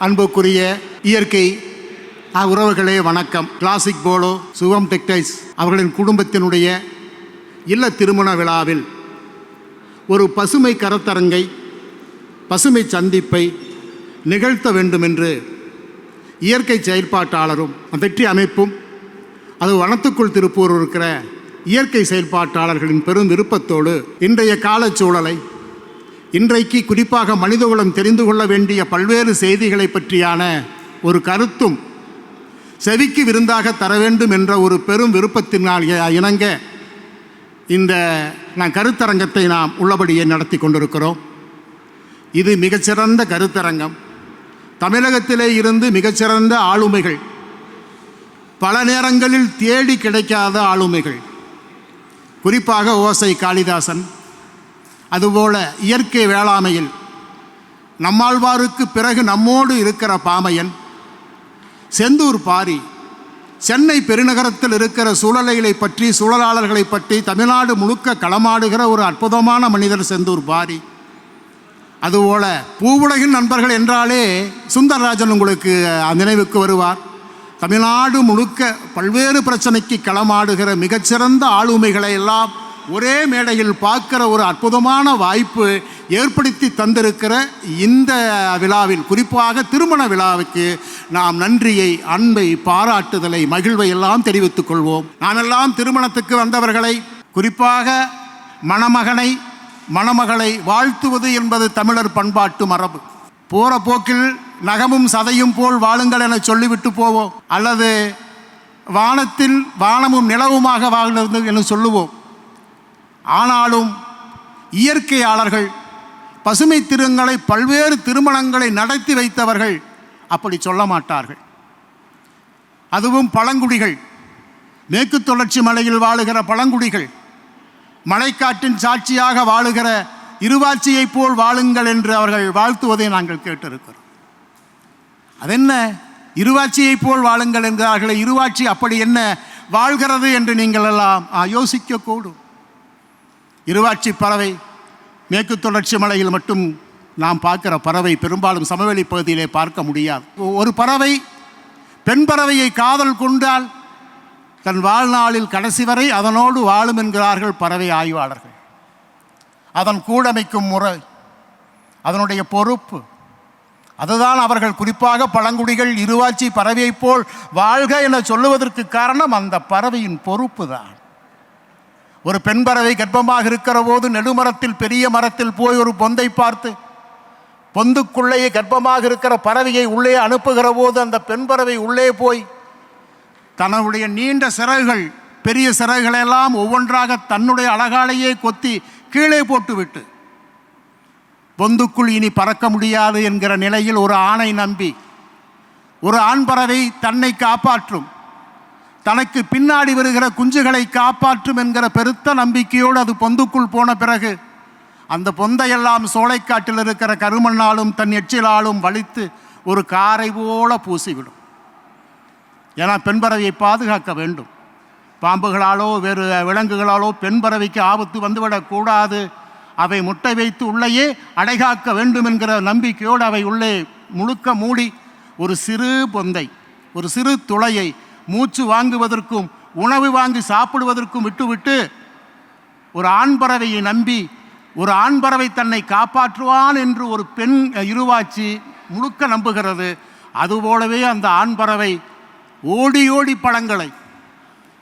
அன்புக்குரிய இயற்கை உறவுகளே வணக்கம். கிளாசிக் போலோ சுகம் டெக்டைல்ஸ் அவர்களின் குடும்பத்தினுடைய இல்ல திருமண விழாவில் ஒரு பசுமை கருத்தரங்கை பசுமை சந்திப்பை நிகழ்த்த வேண்டும் என்று இயற்கை செயல்பாட்டாளரும் வெற்றி அமைப்பும் அது வனத்துக்குள் திருப்பூர் இருக்கிற இயற்கை செயல்பாட்டாளர்களின் பெரும் விருப்பத்தோடு இன்றைய காலச்சூழலை இன்றைக்கு குறிப்பாக மனிதகுலம் தெரிந்து கொள்ள வேண்டிய பல்வேறு செய்திகளை பற்றியான ஒரு கருத்தும் செவிக்கு விருந்தாக தர வேண்டும் என்ற ஒரு பெரும் விருப்பத்தினால் இணங்க இந்த நான் கருத்தரங்கத்தை நாம் உள்ளபடியே நடத்தி கொண்டிருக்கிறோம். இது மிகச்சிறந்த கருத்தரங்கம். தமிழகத்திலே இருந்து மிகச்சிறந்த ஆளுமைகள். பல நேரங்களில் தேடி கிடைக்காத ஆளுமைகள். குறிப்பாக ஓசை காளிதாசன் அதுபோல இயற்கை வேளாமையில் நம்மாழ்வாருக்கு பிறகு நம்மோடு இருக்கிற பாமையன் செந்தூர் பாரி சென்னை பெருநகரத்தில் இருக்கிற சூழலைகளை பற்றி சூழலாளர்களை பற்றி தமிழ்நாடு முழுக்க களமாடுகிற ஒரு அற்புதமான மனிதர் செந்தூர் பாரி. அதுபோல பூவுலகின் நண்பர்கள் என்றாலே சுந்தரராஜன் உங்களுக்கு நினைவுக்கு வருவார். தமிழ்நாடு முழுக்க பல்வேறு பிரச்சனைக்கு களமாடுகிற மிகச்சிறந்த ஆளுமைகளை எல்லாம் ஒரே மேடையில் பார்க்கிற ஒரு அற்புதமான வாய்ப்பு ஏற்படுத்தி தந்திருக்கிற இந்த விழாவில் குறிப்பாக திருமண விழாவுக்கு நாம் நன்றியை அன்பை பாராட்டுதலை மகிழ்வை எல்லாம் தெரிவித்துக் கொள்வோம். நாமெல்லாம் திருமணத்துக்கு வந்தவர்களை குறிப்பாக மணமகனை மணமகளை வாழ்த்துவது என்பது தமிழர் பண்பாட்டு மரபு. போற போக்கில் நகமும் சதையும் போல் வாழுங்கள் என சொல்லிவிட்டு போவோம். அல்லது வானத்தில் வானமும் நிலவுமாக வாழ்ந்தது என சொல்லுவோம். ஆனாலும் இயற்கையாளர்கள் பசுமை திருங்களை பல்வேறு திருமணங்களை நடத்தி வைத்தவர்கள் அப்படி சொல்ல மாட்டார்கள். அதுவும் பழங்குடிகள். மேற்கு தொடர்ச்சி மலையில் வாழுகிற பழங்குடிகள். மலைக்காட்டின் சாட்சியாக வாழுகிற இருவாட்சியை போல் வாழுங்கள் என்று அவர்கள் வாழ்த்துவதை நாங்கள் கேட்டிருக்கிறோம். அதென்ன? இருவாட்சியை போல் வாழுங்கள் என்கிறார்களே இருவாட்சி அப்படி என்ன? வாழ்கிறது என்று நீங்கள் எல்லாம் யோசிக்கக்கூடும். இருவாட்சி பறவை மேற்கு தொடர்ச்சி மலையில் மட்டும் நாம் பார்க்கிற பறவை பெரும்பாலும் சமவெளி பகுதியிலே பார்க்க முடியாது. ஒரு பறவை பெண் பறவையை காதல் கொண்டால் தன் வாழ்நாளில் கடைசி வரை அதனோடு வாழும் என்கிறார்கள் பறவை ஆய்வாளர்கள். அதன் கூடமைக்கும் முறை அதனுடைய பொறுப்பு அதுதான் அவர்கள் குறிப்பாக பழங்குடிகள் இருவாச்சி பறவையைப் போல் வாழ்க என சொல்லுவதற்கு காரணம் அந்த பறவையின் பொறுப்பு தான் ஒரு பெண் பறவை கர்ப்பமாக இருக்கிற போது நெடுமரத்தில் பெரிய மரத்தில் போய் ஒரு பொந்தை பார்த்து பொந்துக்குள்ளேயே கர்ப்பமாக இருக்கிற பறவையை உள்ளே அனுப்புகிற போது அந்த பெண் பறவை உள்ளே போய் தன்னுடைய நீண்ட சிறகுகள் பெரிய சிறகுகளெல்லாம் ஒவ்வொன்றாக தன்னுடைய அழகாலேயே கொத்தி கீழே போட்டுவிட்டு பொந்துக்குள் இனி பறக்க முடியாது என்கிற நிலையில் ஒரு ஆணை நம்பி ஒரு ஆண் பறவை தன்னை காப்பாற்றும். தனக்கு பின்னாடி வருகிற குஞ்சுகளை காப்பாற்றும் என்கிற பெருத்த நம்பிக்கையோடு அது பொந்துக்குள் போன பிறகு அந்த பொந்தையெல்லாம் சோலைக்காட்டில் இருக்கிற கருமண்ணாலும் தன் எச்சிலாலும் வலித்து ஒரு காரை போல பூசிவிடும். ஏன்னா பெண் பறவையை பாதுகாக்க வேண்டும். பாம்புகளாலோ வேறு விலங்குகளாலோ பெண் பறவைக்கு ஆபத்து வந்துவிடக்கூடாது அவை முட்டை வைத்து உள்ளேயே அடைகாக்க வேண்டும் என்கிற நம்பிக்கையோடு அவை உள்ளே முழுக்க மூடி ஒரு சிறு பொந்தை ஒரு சிறு துளையை மூச்சு வாங்குவதற்கும் உணவு வாங்கி சாப்பிடுவதற்கும் விட்டுவிட்டு ஒரு ஆண் பறவையை நம்பி ஒரு ஆண் பறவை தன்னை காப்பாற்றுவான் என்று ஒரு பெண் இருவாச்சி முழுக்க நம்புகிறது. அதுபோலவே அந்த ஆண் பறவை ஓடி ஓடி பழங்களை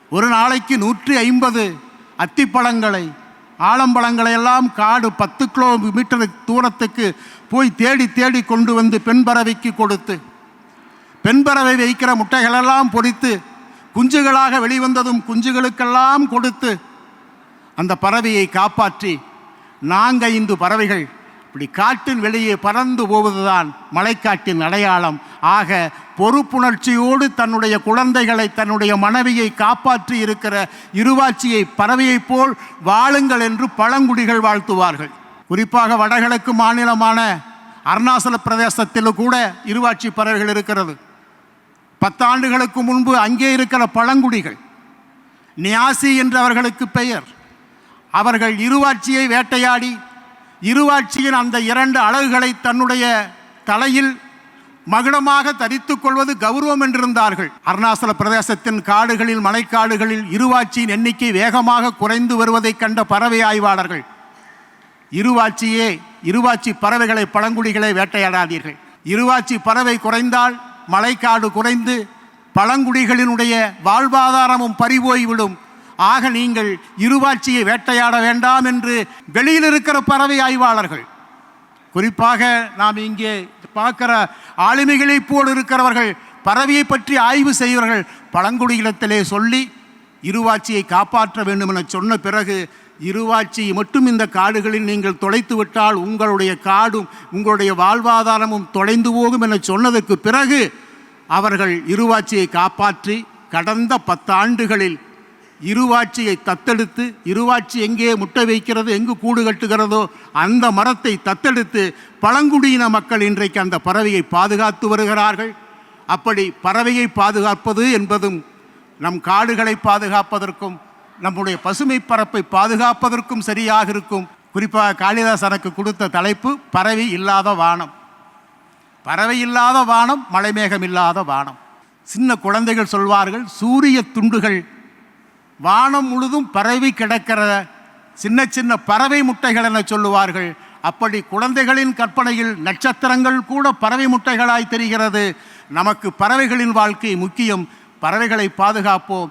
ஒரு நாளைக்கு நூற்றி ஐம்பது அத்திப்பழங்களை ஆலம்பழங்களை எல்லாம் காடு பத்து கிலோமீட்டர் தூரத்துக்கு போய் தேடி தேடி கொண்டு வந்து பெண் பறவைக்கு கொடுத்து பெண் பறவை வைக்கிற முட்டைகளெல்லாம் பொறித்து குஞ்சுகளாக வெளிவந்ததும் குஞ்சுகளுக்கெல்லாம் கொடுத்து அந்த பறவையை காப்பாற்றி நான்கைந்து பறவைகள் இப்படி காட்டின் வெளியே பறந்து போவதுதான் மலைக்காட்டின் அடையாளம். ஆக பொறுப்புணர்ச்சியோடு தன்னுடைய குழந்தைகளை தன்னுடைய மனைவியை காப்பாற்றி இருக்கிற இருவாட்சியை பறவையைப் போல் வாழுங்கள் என்று பழங்குடிகள் வாழ்த்துவார்கள். குறிப்பாக வடகிழக்கு மாநிலமான அருணாச்சல பிரதேசத்தில் கூட இருவாட்சி பறவைகள் இருக்கிறது. பத்தாண்டுகளுக்கு முன்பு அங்கே இருக்கிற பழங்குடிகள் நியாசி என்றவர்களுக்கு பெயர். அவர்கள் இருவாட்சியை வேட்டையாடி இருவாட்சியின் அந்த இரண்டு அழகுகளை தன்னுடைய தலையில் மகுடமாக தரித்துக் கொள்வது கௌரவம் என்றிருந்தார்கள். அருணாச்சல பிரதேசத்தின் காடுகளில் மலைக்காடுகளில் இருவாட்சியின் எண்ணிக்கை வேகமாக குறைந்து வருவதைக் கண்ட பறவை ஆய்வாளர்கள் இருவாட்சியே இருவாட்சி பறவைகளை பழங்குடிகளை வேட்டையாடாதீர்கள். இருவாட்சி பறவை குறைந்தால் மலைக்காடு குறைந்து பழங்குடிகளினுடைய வாழ்வாதாரமும் பறிபோய்விடும். ஆக நீங்கள் இருவாட்சியை வேட்டையாட வேண்டாம் என்று வெளியில் இருக்கிற பறவை ஆய்வாளர்கள். குறிப்பாக நாம் இங்கே பார்க்கிற ஆளுமைகளைப் போல் இருக்கிறவர்கள் பறவையை பற்றி ஆய்வு செய்வர்கள் பழங்குடியினத்திலே சொல்லி இருவாட்சியை காப்பாற்ற வேண்டும் என சொன்ன பிறகு இருவாட்சியை மட்டும் இந்த காடுகளில் நீங்கள் தொலைத்து விட்டால் உங்களுடைய காடும் உங்களுடைய வாழ்வாதாரமும் தொலைந்து போகும் என சொன்னதற்கு பிறகு அவர்கள் இருவாட்சியை காப்பாற்றி கடந்த பத்தாண்டுகளில் இருவாட்சியை தத்தெடுத்து இருவாட்சி எங்கே முட்டை வைக்கிறது எங்கு கூடு கட்டுகிறதோ அந்த மரத்தை தத்தெடுத்து பழங்குடியின மக்கள் இன்றைக்கு அந்த பறவையை பாதுகாத்து வருகிறார்கள். அப்படி பறவையை பாதுகாப்பது என்பதும் நம் காடுகளை பாதுகாப்பதற்கும் நம்முடைய பசுமை பரப்பை பாதுகாப்பதற்கும் சரியாக இருக்கும். குறிப்பாக காளிதாஸ் எனக்கு கொடுத்த தலைப்பு பறவை இல்லாத வானம். பறவை இல்லாத வானம் மலைமேகம் இல்லாத வானம். சின்ன குழந்தைகள் சொல்வார்கள் சூரிய துண்டுகள். வானம் முழுதும் பறவை கிடக்கிற சின்ன சின்ன பறவை முட்டைகள் என சொல்லுவார்கள். அப்படி குழந்தைகளின் கற்பனையில் நட்சத்திரங்கள் கூட பறவை முட்டைகளாய் தெரிகிறது. நமக்கு பறவைகளின் வாழ்க்கை முக்கியம். பறவைகளை பாதுகாப்போம்.